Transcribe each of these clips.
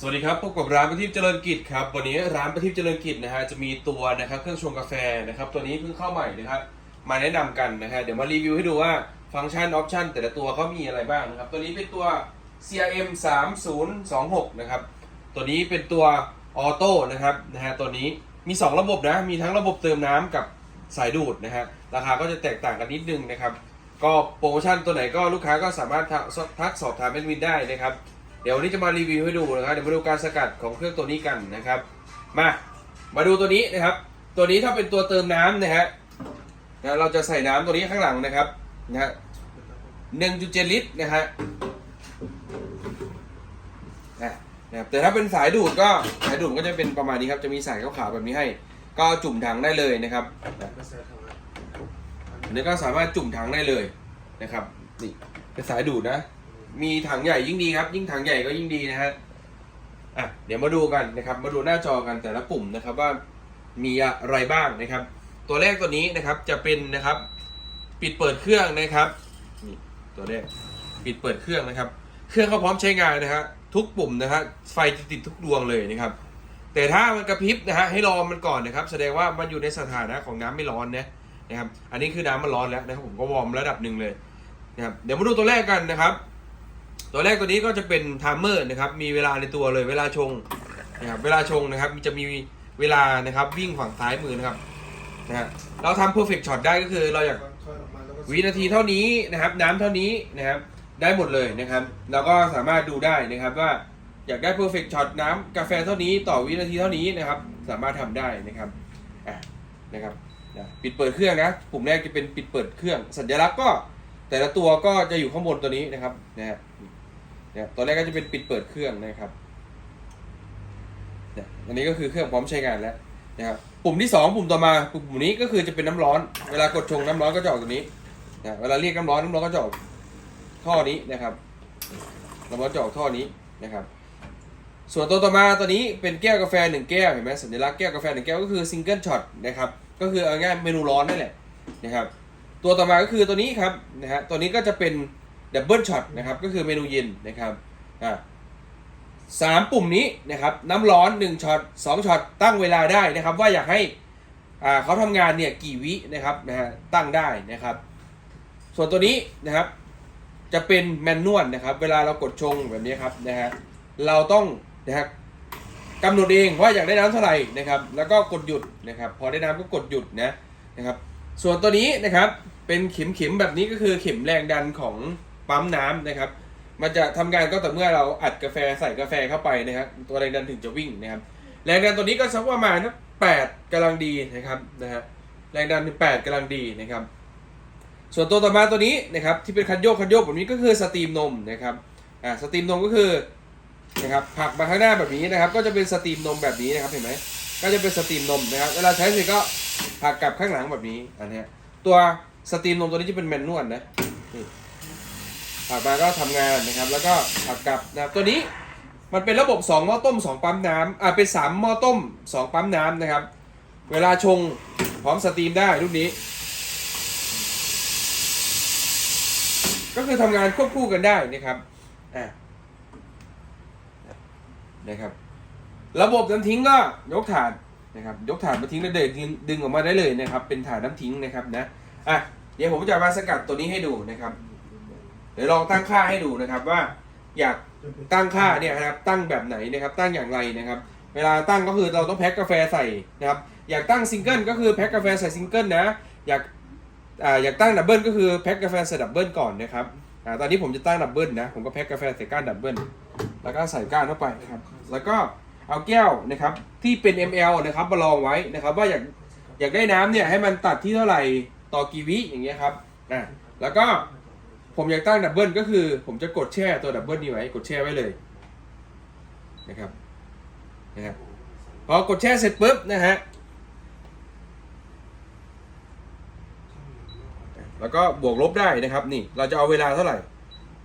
สวัสดีครับพบกับร้านประทีปเจริญกิจครับวันนี้ร้านประทีปเจริญกิจนะฮะจะมีตัวนะครับเครื่องชงกาแฟนะครับตัวนี้เพิ่งเข้าใหม่นะครับมาแนะนำกันนะฮะเดี๋ยวมารีวิวให้ดูว่าฟังก์ชันออปชันแต่ละตัวเขามีอะไรบ้างนะครับตัวนี้เป็นตัว CRM 3026นะครับตัวนี้เป็นตัวออโต้นะครับนะฮะตัวนี้มี 2 ระบบนะมีทั้งระบบเติมน้ำกับสายดูดนะฮะราคาก็จะแตกต่างกันนิดนึงนะครับก็โปรโมชั่นตัวไหนก็ลูกค้าก็สามารถทักสอบถามแอดมินได้นะครับ ดี๋ยววันนี้จะมารีวิวให้ดูนะครับ เดี๋ยวมาดูการสกัดของเครื่องตัวนี้กันนะครับ มา มาดูตัวนี้นะครับ ตัวนี้ถ้าเป็นตัวเติมน้ำนะฮะนะเราจะใส่น้ำตัวนี้ข้างหลังนะครับนะฮะหนึ่งจุดเจ็ดลิตรนะฮะนะนะครับแต่ถ้าเป็นสายดูดก็สายดูดก็จะเป็นประมาณนี้ครับ จะมีสายขาวๆแบบนี้ให้ ก็จุ่มถังได้เลยนะครับนะอันนี้ก็สามารถจุ่มถังได้เลยนะครับ นี่เป็นสายดูดนะ มีถังใหญ่ยิ่งดีครับ ยิ่งถังใหญ่ก็ยิ่งดีนะฮะอะเดี๋ยวมาดูกันนะครับ มาดูหน้าจอกันแต่ละปุ่มนะครับว่ามีอะไรบ้างนะครับ ตัวแรกตัวนี้นะครับจะเป็นนะครับ ปิดเปิดเครื่องนะครับนี่ตัวแรกปิดเปิดเครื่องนะครับ เครื่องก็พร้อมใช้งานนะฮะทุกปุ่มนะฮะไฟจะติดทุกดวงเลยนะครับ แต่ถ้ามันกระพริบนะฮะให้รอมันก่อนนะครับ แสดงว่ามันอยู่ในสถานะของน้ำไม่ร้อนนะนะครับ อันนี้คือน้ำมันร้อนแล้วนะครับผมก็วอร์มระดับหนึ่งเลยนะครับเดี๋ยวมาดูตัวแรกกันนะครับ ตัวแรกตัวนี้ก็จะเป็นไทม์เมอร์นะครับ มีเวลาในตัวเลยเวลาชงนะครับเวลาชงนะครับจะมีเวลานะครับวิ่งฝั่งซ้ายมือนะครับนะฮะเราทำ perfect shot ได้ก็คือเราอยากวินาทีเท่านี้นะครับ น้ำเท่านี้นะครับได้หมดเลยนะครับเราก็สามารถดูได้นะครับว่าอยากได้ perfect shot น้ำกาแฟเท่านี้ต่อวินาทีเท่านี้นะครับ สามารถทำได้นะครับอะนะครับปิดเปิดเครื่องนะปุ่มแรกจะเป็นปิดเปิดเครื่อง สัญลักษณ์ก็แต่ละตัวก็จะอยู่ข้างบนตัวนี้นะครับนะฮะ นี่ยตัวแรกก็จะเป็นปิดเปิดเครื่องนะครับอันนี้ก็คือเครื่องพร้อมใช้งานแล้วนะครับปุ่มที่ 2 ปุ่มต่อมาปุ่มนี้ก็คือจะเป็นน้ำร้อน เวลากดชงน้ำร้อนก็จะออกตัวนี้นะเวลาเรียกน้ำร้อนน้ำร้อนก็จะออกท่อนี้นะครับน้ำร้อนจะออกท่อนี้นะครับ ส่วนตัวต่อมาตัวนี้เป็นแก้วกาแฟหนึ่งแก้วเห็นไหมสัญลักษณ์แก้วกาแฟหนึ่งแก้วก็คือซิงเกิลช็อตนะครับก็คือเอาง่ายเมนูร้อนนั่นแหละนะครับตัวต่อมาก็คือตัวนี้ครับนะฮะตัวนี้ก็จะเป็น ดับเบิลช็อตนะครับก็คือเมนูเย็นนะครับอ่าสามปุ่มนี้นะครับน้ำร้อน1ช็อต2ช็อตตั้งเวลาได้นะครับ ว่าอยากให้อ่าเขาทำงานเนี่ยกี่วินะครับนะฮะตั้งได้นะครับ ส่วนตัวนี้นะครับ จะเป็นแมนนวลนะครับ เวลาเรากดชงแบบนี้ครับนะฮะเราต้องนะครับกำหนดเองว่าอยากได้น้ำเท่าไหร่นะครับ แล้วก็กดหยุดนะครับ พอได้น้ำก็กดหยุดนะนะครับ ส่วนตัวนี้นะครับเป็นเข็มเข็มๆแบบนี้ก็คือเข็มแรงดันของ ปั๊มน้ำนะครับ มันจะทำงานก็ต่อเมื่อเราอัดกาแฟใส่กาแฟเข้าไปนะครับ ตัวแรงดันถึงจะวิ่งนะครับ แรงดันตัวนี้ก็สักประมาณแปดกำลังดีนะครับนะฮะแรงดันแปดกำลังดีนะครับ ส่วนตัวต่อมาตัวนี้นะครับที่เป็นคันโยกคันโยกแบบนี้ก็คือสตรีมนมนะครับอ่าสตรีมนมก็คือนะครับผักมาข้างหน้าแบบนี้นะครับ ก็จะเป็นสตรีมนมแบบนี้นะครับเห็นไหมก็จะเป็นสตรีมนมนะครับเวลาใช้เสร็จก็ผักกลับข้างหลังแบบนี้อันนี้ตัวสตรีมนมตัวนี้จะเป็นแมนนวลนะ ผลักมาก็ทำงานนะครับ แล้วก็ผลักกลับนะครับตัวนี้มันเป็นระบบ 2 หม้อต้ม 2 ปั๊มน้ำอ่าเป็น 3 หม้อต้ม 2 ปั๊มน้ำนะครับ เวลาชงพร้อมสตรีมได้รุ่นนี้ ก็คือทำงานควบคู่กันได้นะครับอ่านะครับ ระบบน้ำทิ้งก็ยกถาดนะครับ ยกถาดมาทิ้งได้เดึงดึงออกมาได้เลยนะครับ เป็นถาดน้ำทิ้งนะครับนะอะเดี๋ยวผมจะมาสกัดตัวนี้ให้ดูนะครับ ดี๋ยวลองตั้งค่าให้ดูนะครับว่าอยากตั้งค่าเนี่ยนะครับตั้งแบบไหนนะครับตั้งอย่างไรนะครับ เวลาตั้งก็คือเราต้องแพ็คกาแฟใส่นะครับอยากตั้งซิงเกิลก็คือแพ็คกาแฟใส่ซิงเกิลนะอยากอ่าอยากตั้งดับเบิลก็คือแพ็คกาแฟใส่ดับเบิลก่อนนะครับอ่าตอนนี้ผมจะตั้งดับเบิลนะผมก็แพ็คกาแฟใส่ก้านดับเบิลแล้วก็ใส่ก้านเข้าไปครับแล้วก็เอาแก้วนะครับที่เป็น ml นะครับมาลองไว้นะครับ ว่าอยากอยากได้น้ำเนี่ยให้มันตัดที่เท่าไหร่ต่อกี่วิอย่างเงี้ยครับอ่าแล้วก็ ผมอยากตั้งดับเบิลก็คือ ผมจะกดแช่ตัวดับเบิลนี้ไว้ กดแช่ไว้เลยนะครับนะครับพอกดแช่เสร็จปุ๊บนะฮะแล้วก็บวกลบได้นะครับนี่เราจะเอาเวลาเท่าไหร่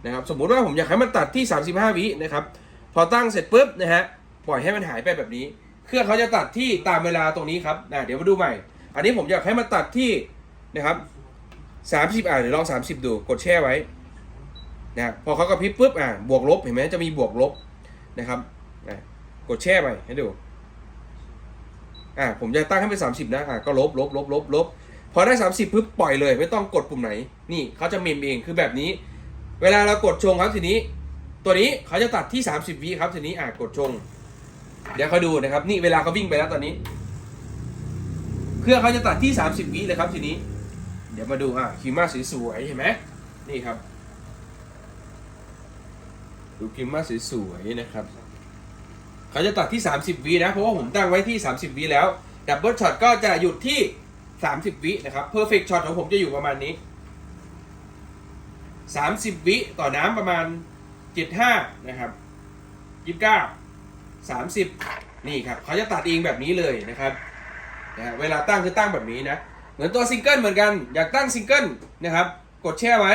นะครับสมมุติว่าผมอยากให้มันตัดที่ 35 วินะครับพอตั้งเสร็จปุ๊บนะฮะปล่อยให้มันหายไปแบบนี้ เครื่องเขาจะตัดที่ตามเวลาตรงนี้ครับนะเดี๋ยวมาดูใหม่ อันนี้ผมอยากให้มันตัดที่นะครับ 30อ่าเดี๋ยวลอง30ดูกดแช่ไว้นะพอเขากระพริบปุ๊บอ่าบวกลบเห็นไหมจะมีบวกลบนะครับอะกดแช่ไปให้ดูอะผมจะตั้งให้เป็น30นะอะก็ลบลบลบลบลบพอได้30ปุ๊บปล่อยเลย ไม่ต้องกดปุ่มไหน นี่เขาจะเมมเองคือแบบนี้ เวลาเรากดชงครับทีนี้ ตัวนี้เขาจะตัดที่30วิครับทีนี้อะกดชง เดี๋ยวเขาดูนะครับ นี่เวลาเขาวิ่งไปแล้วตอนนี้ เครื่องเขาจะตัดที่30วิเลยครับทีนี้ เดี๋ยวมาดูอะคิมมาสวยๆเห็นไหมนี่ครับ ดูคิมมาสวยๆนะครับเขาจะตัดที่ 30วินะ เพราะว่าผมตั้งไว้ที่ 30วิแล้วดับเบิลช็อตก็จะหยุดที่ 30วินะครับเพอร์เฟกช็อตของผมจะอยู่ประมาณนี้ 30วิต่อน้ำประมาณ 75 นะครับ 29 30 นี่ครับเขาจะตัดเองแบบนี้เลยนะครับนะเวลาตั้งคือตั้งแบบนี้นะ เหมือนตัวซิงเกิลเหมือนกัน อยากตั้งซิงเกิลนะครับ กดแช่ไว้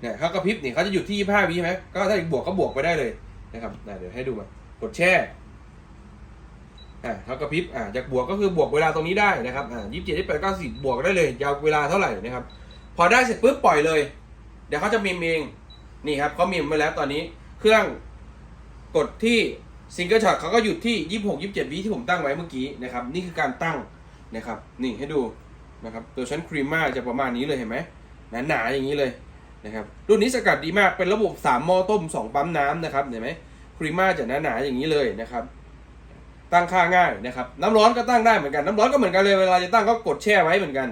เนี่ยเขากระพริบนี่เขาจะหยุดที่ 25วิใช่ไหมก็ถ้าบวกก็บวกไปได้เลยนะครับเดี๋ยวให้ดูมากดแช่อ่าเขากระพริบอ่าจากบวกก็คือบวกเวลาตรงนี้ได้นะครับอ่ายี่สิบเจ็ดยี่สิบแปดเก้าสิบบวกได้เลยยาวเวลาเท่าไหร่นะครับ พอได้เสร็จปุ๊บปล่อยเลย เดี๋ยวเขาจะเมมเองนี่ครับเขาเมมมาแล้วตอนนี้เครื่องกดที่ ซิงเกิลช็อตเขาก็หยุดที่ยี่สิบหกยี่เจ็ดวิที่ผมตั้งไว้เมื่อกี้นะครับ นี่คือการตั้งนะครับ นี่ให้ดูนะครับ ตัวชั้นครีมมาจะประมาณนี้เลยเห็นไหมหนาๆอย่างนี้เลยนะครับ รุ่นนี้สกัดดีมาก เป็นระบบ 3 หม้อต้ม 2 ปั๊มน้ำนะครับ เห็นไหมครีมมาจะหนาๆอย่างนี้เลยนะครับ ตั้งค่าง่ายนะครับ น้ำร้อนก็ตั้งได้เหมือนกัน น้ำร้อนก็เหมือนกันเลย เวลาจะตั้งก็กดแช่ไว้เหมือนกัน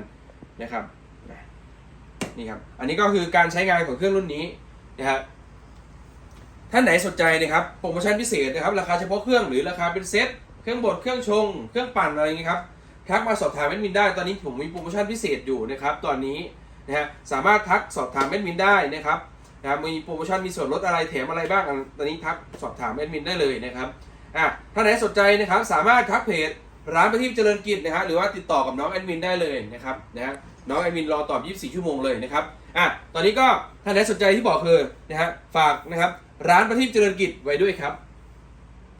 นะครับ นี่ครับ อันนี้ก็คือการใช้งานของเครื่องรุ่นนี้นะครับ ท่านไหนสนใจนะครับโปรโมชั่นพิเศษนะครับ ราคาเฉพาะเครื่องหรือราคาเป็นเซ็ตเครื่องบดเครื่องชง เครื่องปั่นอะไรอย่างนี้ครับทักมาสอบถามแอดมินได้ตอนนี้ผมมีโปรโมชั่นพิเศษอยู่นะครับตอนนี้นะฮะสามารถทักสอบถามแอดมินได้นะครับนะมีโปรโมชั่นมีส่วนลดอะไรแถมอะไรบ้างอันตอนนี้ทักสอบถามแอดมินได้เลยนะครับอะถ้านไหนสนใจนะครับสามารถทักเพจร้านประทีปเจริญกิจนะฮะหรือว่าติดต่อกับน้องแอดมินได้เลยนะครับนะฮะน้องแอดมินรอตอบ 24 ชั่วโมงเลยนะครับอะตอนนี้ก็ถ้านไหนสนใจที่บอกคือนะฮะฝากนะครับ ร้านประทีปเจริญกิจไว้ด้วยครับ